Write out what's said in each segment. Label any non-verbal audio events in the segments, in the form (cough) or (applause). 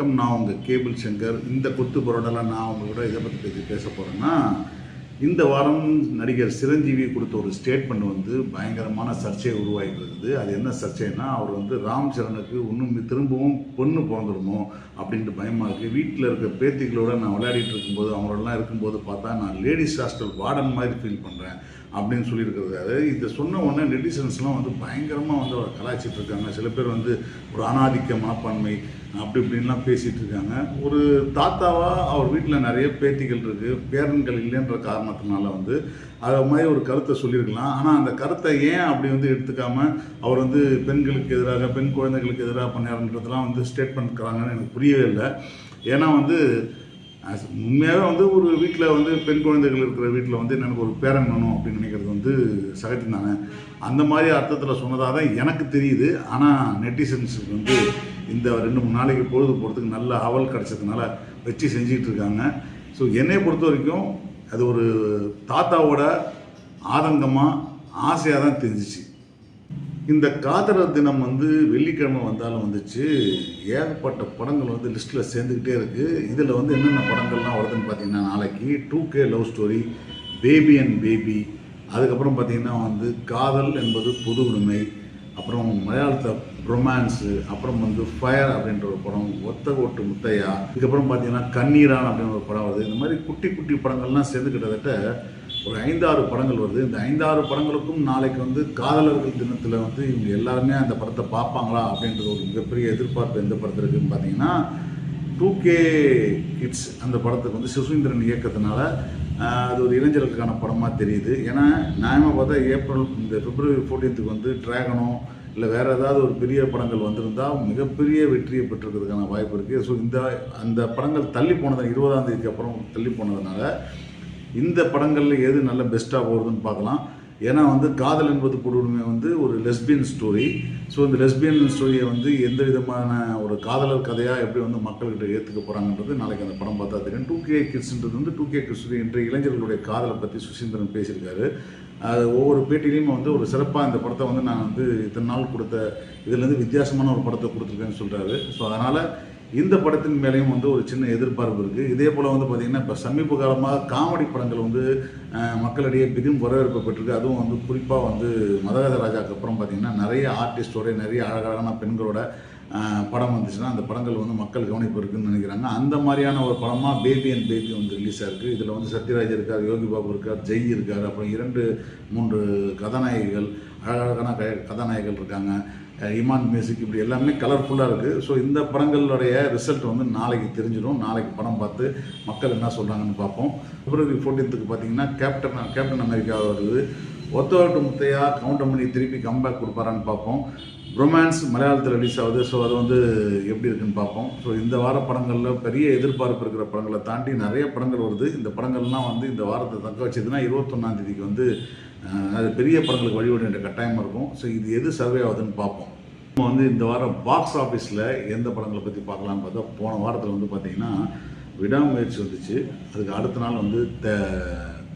வணக்கம். நான் உங்கள் கேபிள் சங்கர். இந்த கொத்து புரோட்டெல்லாம் நான் உங்களோட இதை பற்றி பற்றி பேச போகிறேன்னா இந்த வாரம் நடிகர் சிரஞ்சீவி கொடுத்த ஒரு ஸ்டேட்மெண்ட் வந்து பயங்கரமான சர்ச்சையை உருவாகி இருக்குது. அது என்ன சர்ச்சைன்னா அவர் வந்து ராம் சரணுக்கு இன்னும் திரும்பவும் பொண்ணு பிறந்துடுமோ அப்படின்ட்டு பயமாக இருக்குது வீட்டில் இருக்க பேத்திகளோட நான் விளையாடிட்டு இருக்கும்போது அவங்களெல்லாம் இருக்கும்போது பார்த்தா நான் லேடிஸ் ஹாஸ்டல் வார்டன் மாதிரி ஃபீல் பண்ணுறேன் அப்படின்னு சொல்லியிருக்கிறது அதாவது இதை சொன்ன உடனே நெட்டிசன்ஸ்லாம் வந்து பயங்கரமாக வந்து அவரை கலாய்ச்சிட்டு இருக்காங்க. சில பேர் வந்து ஒரு அனாதிக்க மனப்பான்மை அப்படி இப்படின்லாம் பேசிகிட்டு இருக்காங்க. ஒரு தாத்தாவாக அவர் வீட்டில் நிறைய பேத்திகள் இருக்குது பேரன்கள் இல்லைன்ற காரணத்தினால வந்து அது மாதிரி ஒரு கருத்தை சொல்லியிருக்கலாம். ஆனால் அந்த கருத்தை ஏன் அப்படி வந்து எடுத்துக்காம அவர் வந்து பெண்களுக்கு எதிராக பெண் குழந்தைகளுக்கு எதிராக பண்ணாருன்றதெல்லாம் வந்து ஸ்டேட் பண்ணிக்கிறாங்கன்னு எனக்கு புரியவே இல்லை. ஏன்னா வந்து உண்மையாகவே வந்து ஒரு வீட்டில் வந்து பெண் குழந்தைகள் இருக்கிற வீட்டில் வந்து எனக்கு ஒரு பேரன் வேணும் அப்படின்னு நினைக்கிறது வந்து சகஜம் தானே? அந்த மாதிரி அர்த்தத்தில் சொன்னதாக தான் எனக்கு தெரியுது. ஆனால் நெட்டிசன்ஸுக்கு வந்து இந்த ரெண்டு மூணு நாளைக்கு பொழுது போகிறதுக்கு நல்ல அவல் கிடச்சதுனால வச்சு செஞ்சுக்கிட்டு இருக்காங்க ஸோ என்னை பொறுத்த வரைக்கும் அது ஒரு தாத்தாவோட ஆதங்கமாக ஆசையாக தான் தெரிஞ்சிச்சு. இந்த காதலர் தினம் வந்து வெள்ளிக்கிழமை வந்தாலும் வந்துச்சு. ஏகப்பட்ட படங்கள் வந்து லிஸ்ட்டில் சேர்ந்துக்கிட்டே இருக்குது இதில் வந்து என்னென்ன படங்கள்லாம் வருதுன்னு பார்த்தீங்கன்னா நாளைக்கு two K love story baby and baby. அதுக்கப்புறம் பார்த்தீங்கன்னா வந்து காதல் என்பது பொது உரிமை அப்புறம் மலையாளத்தை ரொமான்ஸு அப்புறம் வந்து ஃபயர் அப்படின்ற ஒரு படம் ஒத்த ஓட்டு முத்தையா இதுக்கப்புறம் பார்த்தீங்கன்னா கண்ணீரான் அப்படின்ற ஒரு படம் வருது. இந்த மாதிரி குட்டி குட்டி படங்கள்லாம் சேர்ந்து கிட்டத்தட்ட ஒரு ஐந்தாறு படங்கள் வருது. இந்த ஐந்தாறு படங்களுக்கும் நாளைக்கு வந்து காதலர்கள் தினத்தில் வந்து இவங்க எல்லாருமே அந்த படத்தை பார்ப்பாங்களா அப்படின்றது ஒரு மிகப்பெரிய எதிர்பார்ப்பு எந்த படத்தில் இருக்குதுன்னு பார்த்தீங்கன்னா டூ கே கிட்ஸ் அந்த படத்துக்கு வந்து சுசீந்திரன் இயக்கத்தினால அது ஒரு இளைஞர்களுக்கான படமாக தெரியுது. ஏன்னா நியாயமாக பார்த்தா ஏப்ரல் இந்த பிப்ரவரி ஃபோர்டீன்த்துக்கு வந்து ட்ராகனோ இல்லை வேறு ஏதாவது ஒரு பெரிய படங்கள் வந்திருந்தால் மிகப்பெரிய வெற்றியை பெற்றிருக்கிறதுக்கான வாய்ப்பு இருக்குது ஸோ இந்த அந்த படங்கள் தள்ளி போனது இருபதாம் தேதிக்கு அப்புறம் தள்ளி போனதுனால இந்த படங்களில் எது நல்ல பெஸ்ட்டாக போகிறதுன்னு பார்க்கலாம். ஏன்னா வந்து காதல் என்பது கொடுமை வந்து ஒரு லெஸ்பியன் ஸ்டோரி ஸோ இந்த லெஸ்பியன் ஸ்டோரியை வந்து எந்த விதமான ஒரு காதலர் கதையாக எப்படி வந்து மக்கள்கிட்ட ஏற்றுக்க போகிறாங்கன்றது நாளைக்கு அந்த படம் பார்த்தா தெரியும். டூ கே கிட்ஸ்ன்றது வந்து டூ கே கிட்ஸ் இன்றைய இளைஞர்களுடைய காதலை பற்றி சுசீந்திரன் பேசியிருக்காரு. அது ஒவ்வொரு பேட்டிலையும் வந்து ஒரு சிறப்பாக இந்த படத்தை வந்து நான் வந்து இத்தனை நாள் கொடுத்த இதுலேருந்து வித்தியாசமான ஒரு படத்தை கொடுத்துருக்கேன்னு சொல்கிறாரு ஸோ அதனால் இந்த படத்தின் மேலேயும் வந்து ஒரு சின்ன எதிர்பார்ப்பு இருக்குது இதே போல் வந்து பார்த்திங்கன்னா இப்போ சமீப காலமாக காமெடி படங்கள் வந்து மக்களிடையே பெரும் வரவேற்பு பெற்றிருக்கு அதுவும் வந்து குறிப்பாக வந்து மதகத ராஜாக்கு அப்புறம் பார்த்திங்கன்னா நிறைய ஆர்டிஸ்டோட நிறைய அழகழகான பெண்களோட படம் வந்துச்சுன்னா அந்த படங்கள் வந்து மக்கள் கவனிப்பு இருக்குன்னு நினைக்கிறாங்க. அந்த மாதிரியான ஒரு படமாக பேபி அண்ட் பேபி வந்து ரிலீஸ் ஆகிருக்கு இதில் வந்து சத்யராஜ் இருக்கார் யோகி பாபு இருக்கார் ஜெய் இருக்கார் அப்புறம் இரண்டு மூன்று கதாநாயகிகள் அழகழகான க கதாநாயகிகள் இருக்காங்க. இமான் மியூசிக் இப்படி எல்லாமே கலர்ஃபுல்லாக இருக்குது ஸோ இந்த படங்களுடைய ரிசல்ட் வந்து நாளைக்கு தெரிஞ்சிடும் நாளைக்கு படம் பார்த்து மக்கள் என்ன சொல்கிறாங்கன்னு பார்ப்போம். பிப்ரவரி ஃபோர்டீன்த்துக்கு பார்த்தீங்கன்னா கேப்டன் கேப்டன் அமெரிக்கா வருது. ஒத்தோட்டு முத்தையா கவுண்டமணி திருப்பி கம்பேக் கொடுப்பாரான்னு பார்ப்போம். ரொமான்ஸ் மலையாளத்தில் ரிலீஸ் ஆகுது. ஸோ அது வந்து எப்படி இருக்குன்னு பார்ப்போம். ஸோ இந்த வார படங்களில் பெரிய எதிர்பார்ப்பு இருக்கிற படங்களை தாண்டி நிறைய படங்கள் வருது. இந்த படங்கள்லாம் வந்து இந்த வாரத்தை தக்க வச்சதுன்னா இருபத்தொன்னாம் தேதிக்கு வந்து அது பெரிய படங்களுக்கு வழிவிட என்ற கட்டாயமாக இருக்கும். ஸோ இது எது சர்வே ஆகுதுன்னு பார்ப்போம். நம்ம வந்து இந்த வாரம் பாக்ஸ் ஆஃபீஸில் எந்த படங்களை பற்றி பார்க்கலாம்னு பார்த்தா போன வாரத்தில் வந்து பார்த்தீங்கன்னா விடாமுயற்சி வந்துச்சு. அதுக்கு அடுத்த நாள் வந்து த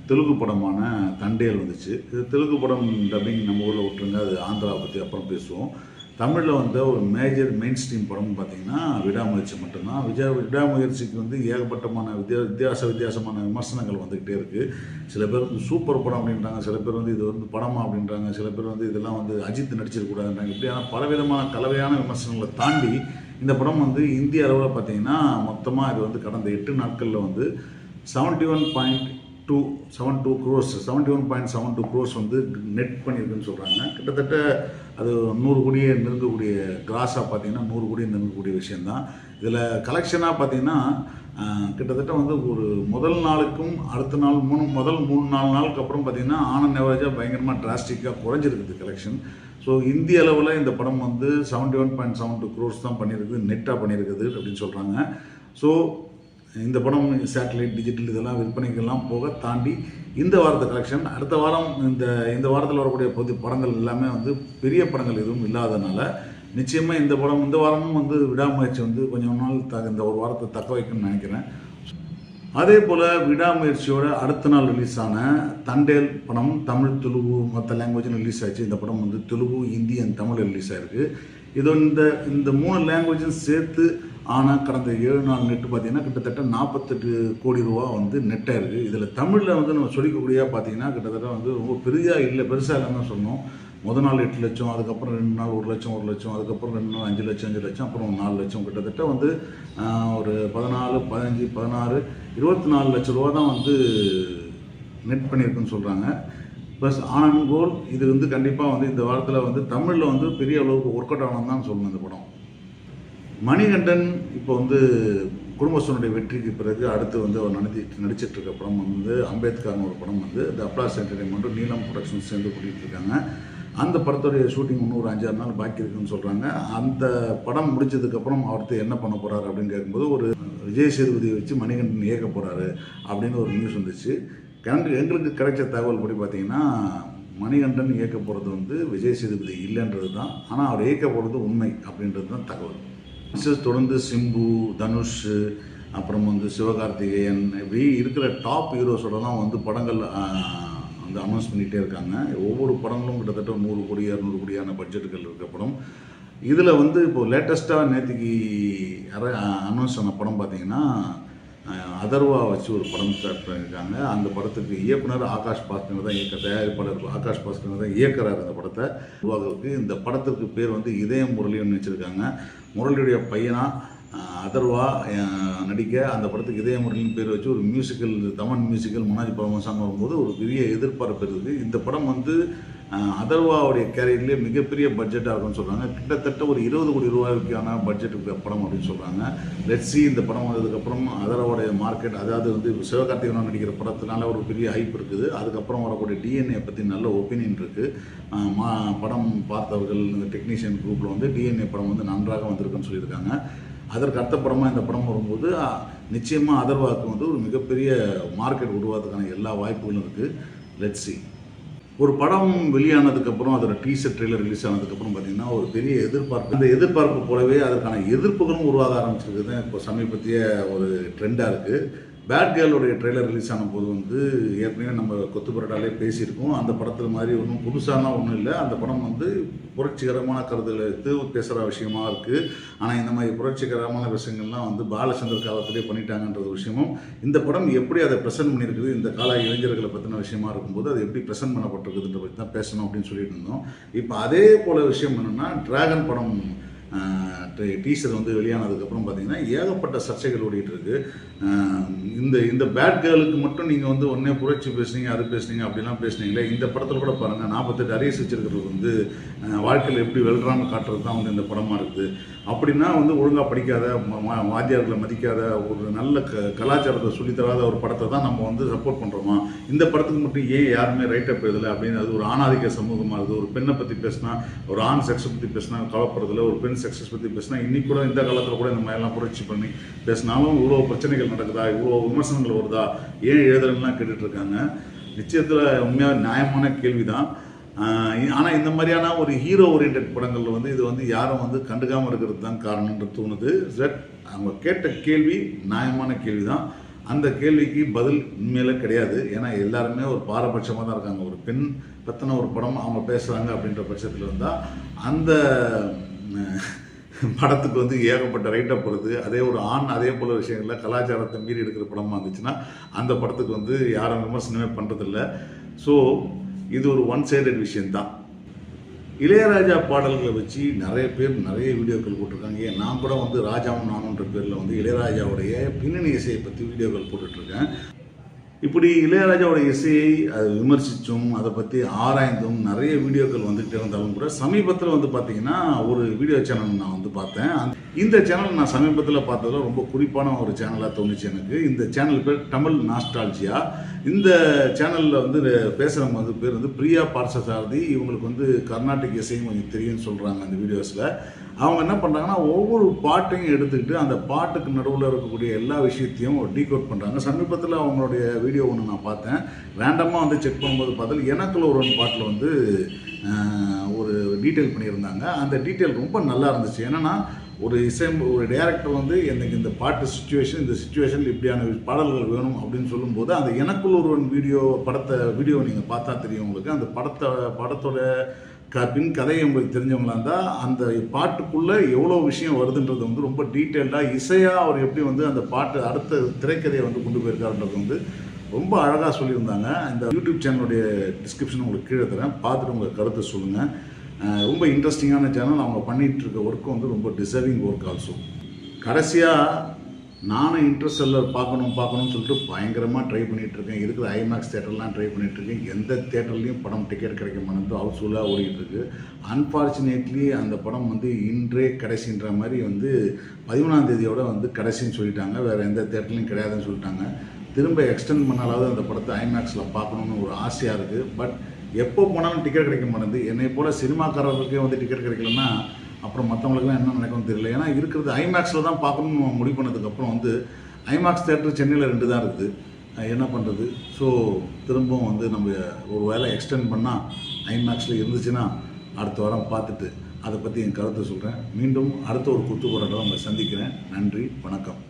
தெலுங்கு படமான தண்டேல் வந்துச்சு. இது தெலுங்கு படம் டப்பிங் நம்ம ஊரில் விட்டுருங்க. அது ஆந்திரா பற்றி அப்புறம் பேசுவோம். தமிழில் வந்த ஒரு மேஜர் மெயின் ஸ்ட்ரீம் படம்னு பார்த்தீங்கன்னா விடாமுயற்சி மட்டும்தான். விஜய விடாமுயற்சிக்கு வந்து ஏகப்பட்டமான வித்தியா வித்தியாச வித்தியாசமான விமர்சனங்கள் வந்துக்கிட்டே இருக்குது சில பேர் வந்து சூப்பர் படம் அப்படின்றாங்க சில பேர் வந்து இது வந்து படமா அப்படின்றாங்க சில பேர் வந்து இதெல்லாம் வந்து அஜித் நடிச்சிருக்கூடாதுன்றாங்க இப்படியான பலவிதமான கலவையான விமர்சனங்களை தாண்டி இந்த படம் வந்து இந்திய அளவில் பார்த்தீங்கன்னா மொத்தமாக இது வந்து கடந்த எட்டு நாட்களில் வந்து seventy one point two seven two crores seventy one point seven two crores வந்து நெட் பண்ணியிருக்குன்னு சொல்கிறாங்க கிட்டத்தட்ட அது நூறு கோடியே நெருங்கக்கூடிய கிராஸாக பார்த்தீங்கன்னா நூறு கோடியே நெருங்கக்கூடிய விஷயந்தான் இதில் கலெக்ஷனாக பார்த்தீங்கன்னா கிட்டத்தட்ட வந்து ஒரு முதல் நாளுக்கும் அடுத்த நாள் மூணு முதல் மூணு நாலு நாளுக்கு அப்புறம் பார்த்தீங்கன்னா ஆனந்த் நெவரேஜாக பயங்கரமாக டிராஸ்டிக்காக குறைஞ்சிருக்குது கலெக்ஷன் ஸோ இந்திய அளவில் இந்த படம் வந்து seventy one point seven two gross தான் பண்ணியிருக்குது நெட்டாக பண்ணியிருக்குது அப்படின்னு சொல்கிறாங்க ஸோ இந்த படம் சேட்டலைட் டிஜிட்டல் இதெல்லாம் விற்பனைக்கெல்லாம் போக தாண்டி இந்த வாரத்து கலெக்ஷன் அடுத்த வாரம் இந்த இந்த வாரத்தில் வரக்கூடிய பொது படங்கள் எல்லாமே வந்து பெரிய படங்கள் எதுவும் இல்லாதனால நிச்சயமாக இந்த படம் இந்த வாரமும் வந்து விடாமுயற்சி வந்து கொஞ்சம் நாள் த இந்த ஒரு வாரத்தை தக்க வைக்கணும்னு நினைக்கிறேன். அதே போல் விடாமுயற்சியோட அடுத்த நாள் ரிலீஸ் ஆன தண்டேல் படம் தமிழ் தெலுங்கு மற்ற லாங்குவேஜில் ரிலீஸ் ஆச்சு இந்த படம் வந்து தெலுங்கு ஹிந்தி அண்ட் தமிழ் ரிலீஸ் ஆயிருக்கு. இது இந்த இந்த மூணு லாங்குவேஜும் சேர்த்து ஆனால் கடந்த ஏழு நாள் நெட்டு பார்த்தீங்கன்னா கிட்டத்தட்ட நாற்பத்தெட்டு கோடி ரூபா வந்து நெட்டாக இருக்குது இதில் தமிழில் வந்து நம்ம சொல்லிக்கக்கூடியதாக பார்த்தீங்கன்னா கிட்டத்தட்ட வந்து ரொம்ப பெரிதாக இல்லை பெருசாக இல்லைன்னு சொன்னோம் முத நாள் எட்டு லட்சம் அதுக்கப்புறம் ரெண்டு நாள் ஒரு லட்சம் ஒரு லட்சம் அதுக்கப்புறம் ரெண்டு நாள் அஞ்சு லட்சம் அஞ்சு லட்சம் அப்புறம் நாலு லட்சம். கிட்டத்தட்ட வந்து ஒரு பதினாலு பதினஞ்சு பதினாறு இருபத்தி நாலு லட்ச ரூபா தான் வந்து நெட் பண்ணியிருக்குன்னு சொல்கிறாங்க ப்ளஸ் ஆனந்த் கோல் இது வந்து கண்டிப்பாக வந்து இந்த வாரத்தில் வந்து தமிழில் வந்து பெரிய அளவுக்கு ஒர்க் அவுட் ஆகணும் தான் சொல்லணும் இந்த படம். மணிகண்டன் இப்போ வந்து குடும்பஸ்தனுடைய வெற்றிக்கு பிறகு அடுத்து வந்து அவர் நடிச்சு நடிச்சிட்டு இருக்க படம் வந்து அம்பேத்கர்னு ஒரு படம் வந்து த அப்ளாஸ் என்டர்டைன்மெண்ட்டும் நீலம் ப்ரொடக்ஷன் சேர்ந்து கூட்டிகிட்டு இருக்காங்க அந்த படத்துடைய ஷூட்டிங் இன்னும் ஒரு அஞ்சாறு நாள் பாக்கி இருக்குன்னு சொல்கிறாங்க அந்த படம் முடிச்சதுக்கப்புறம் அவர்கிட்ட என்ன பண்ண போகிறாரு அப்படின்னு கேட்கும்போது ஒரு விஜய் சேதுபதியை வச்சு மணிகண்டன் இயக்க போகிறாரு அப்படின்னு ஒரு நியூஸ் வந்துச்சு. எனக்கு எங்களுக்கு கிடைச்ச தகவல் படி பார்த்தீங்கன்னா மணிகண்டன் இயக்க போகிறது வந்து விஜய் சேதுபதி இல்லைன்றது தான். ஆனால் அவர் இயக்க போகிறது உண்மை அப்படின்றது தான் தகவல். தொடர்ந்து சிம்பு தனுஷ் அப்புறம் வந்து சிவகார்த்திகேயன் இப்படி இருக்கிற டாப் ஹீரோஸோடலாம் வந்து படங்கள் வந்து அனௌன்ஸ் பண்ணிகிட்டே இருக்காங்க. ஒவ்வொரு படங்களும் கிட்டத்தட்ட நூறு கோடி இரநூறு கோடியான பட்ஜெட்டுகள் இருக்க படம். இதில் வந்து இப்போது லேட்டஸ்ட்டாக நேற்றுக்கு அனௌன்ஸ் ஆன படம் பார்த்தீங்கன்னா அதர்வா வச்சு ஒரு படம் ஸ்டார்ட் பண்ணியிருக்காங்க. அந்த படத்துக்கு இயக்குனர் ஆகாஷ் பாஸ்கர் தான் இயக்க தயாரிப்பாளர் ஆகாஷ் பாஸ்கர் தான் இயக்குறாரு அந்த படத்தை. உருவாக்குறதுக்கு இந்த படத்துக்கு பேர் வந்து இதயம் முரளின்னு வச்சுருக்காங்க. முரளியுடைய பையனாக அதர்வா நடிக்க அந்த படத்துக்கு இதய முரளின்னு பேர் வச்சு ஒரு மியூசிக்கல் தமிழ் மியூசிக்கல் மனோஜ் பரமசாமி வரும்போது ஒரு பெரிய எதிர்பார்ப்பு இருக்குது இந்த படம் வந்து அதர்வாவுடைய கேரியர்லேயே மிகப்பெரிய பட்ஜெட்டாக இருக்கும்னு சொல்கிறாங்க கிட்டத்தட்ட ஒரு இருபது கோடி ரூபாய்க்கான பட்ஜெட்டுக்கு படம் அப்படின்னு சொல்கிறாங்க லெட்ஸி இந்த படம் வந்ததுக்கப்புறம் அதர்வாவுடைய மார்க்கெட் அதாவது வந்து சிவகார்த்திகேயன் நடிக்கிற படத்தினால ஒரு பெரிய ஹைப் இருக்குது. அதுக்கப்புறம் வரக்கூடிய டிஎன்ஏ பற்றி நல்ல ஒப்பீனியன் இருக்குது மா படம் பார்த்தவர்கள் இந்த டெக்னீஷியன் குரூப்பில் வந்து டிஎன்ஏ படம் வந்து நன்றாக வந்திருக்குன்னு சொல்லியிருக்காங்க. அதற்கு அடுத்த படமாக இந்த படம் வரும்போது நிச்சயமாக அதர்வாக்கு வந்து ஒரு மிகப்பெரிய மார்க்கெட் உருவாகிறதுக்கான எல்லா வாய்ப்புகளும் இருக்குது லெட்ஸி ஒரு படம் வெளியானதுக்கப்புறம் அதோட டீசர் ட்ரெய்லர் ரிலீஸ் ஆனதுக்கப்புறம் பார்த்தீங்கன்னா ஒரு பெரிய எதிர்பார்ப்பு. அந்த எதிர்பார்ப்பு போலவே அதற்கான எதிர்ப்புகளும் உருவாக ஆரம்பிச்சிருக்குது. தான் இப்போ சமீபத்திய ஒரு ட்ரெண்டாக இருக்குது பேட் கேர்ளுடைய ட்ரெய்லர் ரிலீஸ் ஆன போது வந்து ஏற்கனவே நம்ம கொத்து பரோட்டாலே பேசியிருக்கோம். அந்த படத்தில் மாதிரி ஒன்றும் புதுசாலாம் ஒன்றும் இல்லை. அந்த படம் வந்து புரட்சிகரமான கருதுகளை எடுத்து பேசுகிற விஷயமா இருக்குது ஆனால் இந்த மாதிரி புரட்சிகரமான விஷயங்கள்லாம் வந்து பாலச்சந்தர் காலத்திலே பண்ணிட்டாங்கன்றது விஷயமும் இந்த படம் எப்படி அதை ப்ரெசென்ட் பண்ணியிருக்குது இந்த கால இளைஞர்களை பற்றின விஷயமா இருக்கும்போது அது எப்படி ப்ரெசென்ட் பண்ணப்பட்டிருக்குதுன்ற பற்றி தான் பேசணும் அப்படின்னு சொல்லிட்டு இருந்தோம். இப்போ அதே போல விஷயம் என்னென்னா டிராகன் படம் டீசர் வந்து வெளியானதுக்கப்புறம் பார்த்தீங்கன்னா ஏகப்பட்ட சர்ச்சைகள் ஓடிட்டு இருக்கு இந்த இந்த பேட் கேர்ளுக்கு மட்டும் நீங்கள் வந்து ஒன்றே புரட்சி பேசுனீங்க அது பேசுனீங்க அப்படிலாம் பேசுனீங்களே இந்த படத்தில் கூட பாருங்கள் நாற்பத்தெட்டு அரியஸ் வச்சிருக்கிறது வந்து வாழ்க்கையில் எப்படி வெல்றான்னு காட்டுறது தான் வந்து இந்த படமாக இருக்குது அப்படின்னா வந்து ஒழுங்காக படிக்காத வாத்தியார்களை மதிக்காத ஒரு நல்ல க கலாச்சாரத்தை சொல்லித்தராத ஒரு படத்தை தான் நம்ம வந்து சப்போர்ட் பண்ணுறோமா இந்த படத்துக்கு மட்டும் ஏன் யாருமே ரைட்டப் எழுதலை? அப்படின்னு அது ஒரு ஆணாதிக்க சமூகமாக இருக்குது ஒரு பெண்ணை பற்றி பேசினா ஒரு ஆண் செக்ஸை பற்றி பேசினா கவலைப்படுறதில்ல ஒரு பெண் சக்ஸஸ் பற்றி பேசினா இன்னைக்கு கூட இந்த காலத்தில் கூட இந்த மாதிரிலாம் புரட்சி பண்ணி பேசினாலும் இவ்வளோ பிரச்சனைகள் நடக்குதா? இவ்வளோ விமர்சனங்கள் வருதா? ஏன் எழுதலைலாம் கேட்டுட்ருக்காங்க? நிச்சயத்தில் உண்மையாக நியாயமான கேள்வி தான் ஆனால் இந்த மாதிரியான ஒரு ஹீரோ ஓரியன்ட் படங்களில் வந்து இது வந்து யாரும் வந்து கண்டுக்காமல் இருக்கிறது தான் காரணம்ன்ற தோணுது. ஜட் அவங்க கேட்ட கேள்வி நியாயமான கேள்வி தான் அந்த கேள்விக்கு பதில் உண்மையிலே கிடையாது. ஏன்னா எல்லாருமே ஒரு பாரபட்சமாக தான் இருக்காங்க. ஒரு பெண் பற்றின ஒரு படம் அவங்க பேசுகிறாங்க அப்படின்ற பட்சத்தில் வந்தால் அந்த (laughs) படத்துக்கு வந்து ஏகப்பட்ட ரைட்டப் வருது. அதே ஒரு ஆண் அதே போல விஷயங்களில் கலாச்சாரத்தை மீறி எடுக்கிற படமாக இருந்துச்சுன்னா அந்த படத்துக்கு வந்து யாரும் விமர்சனமே பண்ணுறதில்ல ஸோ இது ஒரு ஒன் சைடட் விஷயந்தான் இளையராஜா பாடல்களை வச்சு நிறைய பேர் நிறைய வீடியோக்கள் போட்டிருக்காங்க. ஏன் நான் கூட வந்து ராஜாவும் நானுன்ற பேரில் வந்து இளையராஜாவுடைய பின்னணி இசையை பற்றி வீடியோக்கள் போட்டுட்ருக்கேன் இப்படி இளையராஜாவோட இசையை அது விமர்சித்தும் அதை பற்றி ஆராய்ந்தும் நிறைய வீடியோக்கள் வந்துகிட்டே இருந்தாலும் கூட சமீபத்தில் வந்து பார்த்தீங்கன்னா ஒரு வீடியோ சேனல் நான் வந்து பார்த்தேன். அந்த- இந்த சேனல் நான் சமீபத்தில் பார்த்ததுல ரொம்ப குறிப்பான ஒரு சேனலாக தோணுச்சு எனக்கு. இந்த சேனல் பேர் தமிழ் நாஸ்டால்ஜியா இந்த சேனலில் வந்து பேசுகிறவங்க வந்து பேர் வந்து பிரியா பார்சசாரதி. இவங்களுக்கு வந்து கர்நாடக இசையும் கொஞ்சம் தெரியும்னு சொல்கிறாங்க அந்த வீடியோஸில் அவங்க என்ன பண்ணுறாங்கன்னா ஒவ்வொரு பாட்டையும் எடுத்துக்கிட்டு அந்த பாட்டுக்கு நடுவில் இருக்கக்கூடிய எல்லா விஷயத்தையும் டீகோட் பண்ணுறாங்க சமீபத்தில் அவங்களுடைய வீடியோ ஒன்று நான் பார்த்தேன். ரேண்டமாக வந்து செக் பண்ணும்போது பார்த்தா எனக்குள்ள ஒரு பாட்டில் வந்து ஒரு டீட்டெயில் பண்ணியிருந்தாங்க. அந்த டீட்டெயில் ரொம்ப நல்லா இருந்துச்சு. என்னென்னா ஒரு இசை ஒரு டேரக்டர் வந்து எனக்கு இந்த பாட்டு சுச்சுவேஷன் இந்த சுச்சுவேஷனில் இப்படியான பாடல்கள் வேணும் அப்படின்னு சொல்லும்போது அந்த எனக்குள்ள ஒருவன் வீடியோ படத்தை வீடியோ நீங்கள் பார்த்தா தெரியும் உங்களுக்கு. அந்த படத்தை படத்தோட க பின் கதையை உங்களுக்கு தெரிஞ்சவங்களா இருந்தால் அந்த பாட்டுக்குள்ளே எவ்வளோ விஷயம் வருதுன்றது வந்து ரொம்ப டீட்டெயில்டாக இசையாக அவர் எப்படி வந்து அந்த பாட்டு அடுத்த திரைக்கதையை வந்து கொண்டு போயிருக்காருன்றது வந்து ரொம்ப அழகாக சொல்லியிருந்தாங்க. இந்த யூடியூப் சேனலுடைய டிஸ்கிரிப்ஷன் உங்களுக்கு கீழே தரேன். பார்த்துட்டு உங்கள் கருத்தை சொல்லுங்கள் ரொம்ப இன்ட்ரெஸ்டிங்கான சேனல் அவங்க பண்ணிகிட்டு இருக்க ஒர்க்கும் வந்து ரொம்ப டிசர்விங் ஒர்க் ஆல்சோ கடைசியாக நானும் இன்ட்ரெஸ்ட் எல்லாம் பார்க்கணும் பார்க்கணும்னு சொல்லிட்டு பயங்கரமாக ட்ரை பண்ணிகிட்டு இருக்கேன். இருக்கிற ஐமேக்ஸ் தேட்டர்லாம் ட்ரை பண்ணிகிட்ருக்கேன் இருக்கேன். எந்த தேட்டர்லேயும் படம் டிக்கெட் கிடைக்க மாட்டேங்குது. ஹவுஸ்ஃபுல்லாக ஓடிட்டு இருக்கு. அன்ஃபார்ச்சுனேட்லி அந்த படம் வந்து இன்றே கடைசின்ற மாதிரி வந்து பதிமூணாம் தேதியோட வந்து கடைசின்னு சொல்லிட்டாங்க. வேறு எந்த தேட்டர்லையும் கிடையாதுன்னு சொல்லிட்டாங்க. திரும்ப எக்ஸ்டெண்ட் பண்ணாலாவது அந்த படத்தை ஐமேக்ஸில் பார்க்கணுன்னு ஒரு ஆசையாக இருக்குது பட் எப்போ போனாலும் டிக்கெட் கிடைக்க மாட்டேங்குது. என்னை போல் சினிமாக்காரர்களுக்கே வந்து டிக்கெட் கிடைக்கலன்னா அப்புறம் மற்றவங்களுக்குலாம் என்ன நடக்கும்னு தெரியல. ஏன்னா இருக்கிறது ஐமேக்ஸில் தான் பார்க்கணும்னு முடிவு பண்ணதுக்கப்புறம் வந்து ஐமேக்ஸ் தேட்டர் சென்னையில் ரெண்டு தான் இருக்குது. என்ன பண்ணுறது ஸோ திரும்பவும் வந்து நம்ம ஒரு வேலை எக்ஸ்டெண்ட் பண்ணால் ஐமேக்ஸில் இருந்துச்சுன்னா அடுத்த வாரம் பார்த்துட்டு அதை பற்றி என் கருத்தை சொல்கிறேன் மீண்டும் அடுத்த ஒரு குத்து போராட்டம் உங்களை சந்திக்கிறேன். நன்றி வணக்கம்.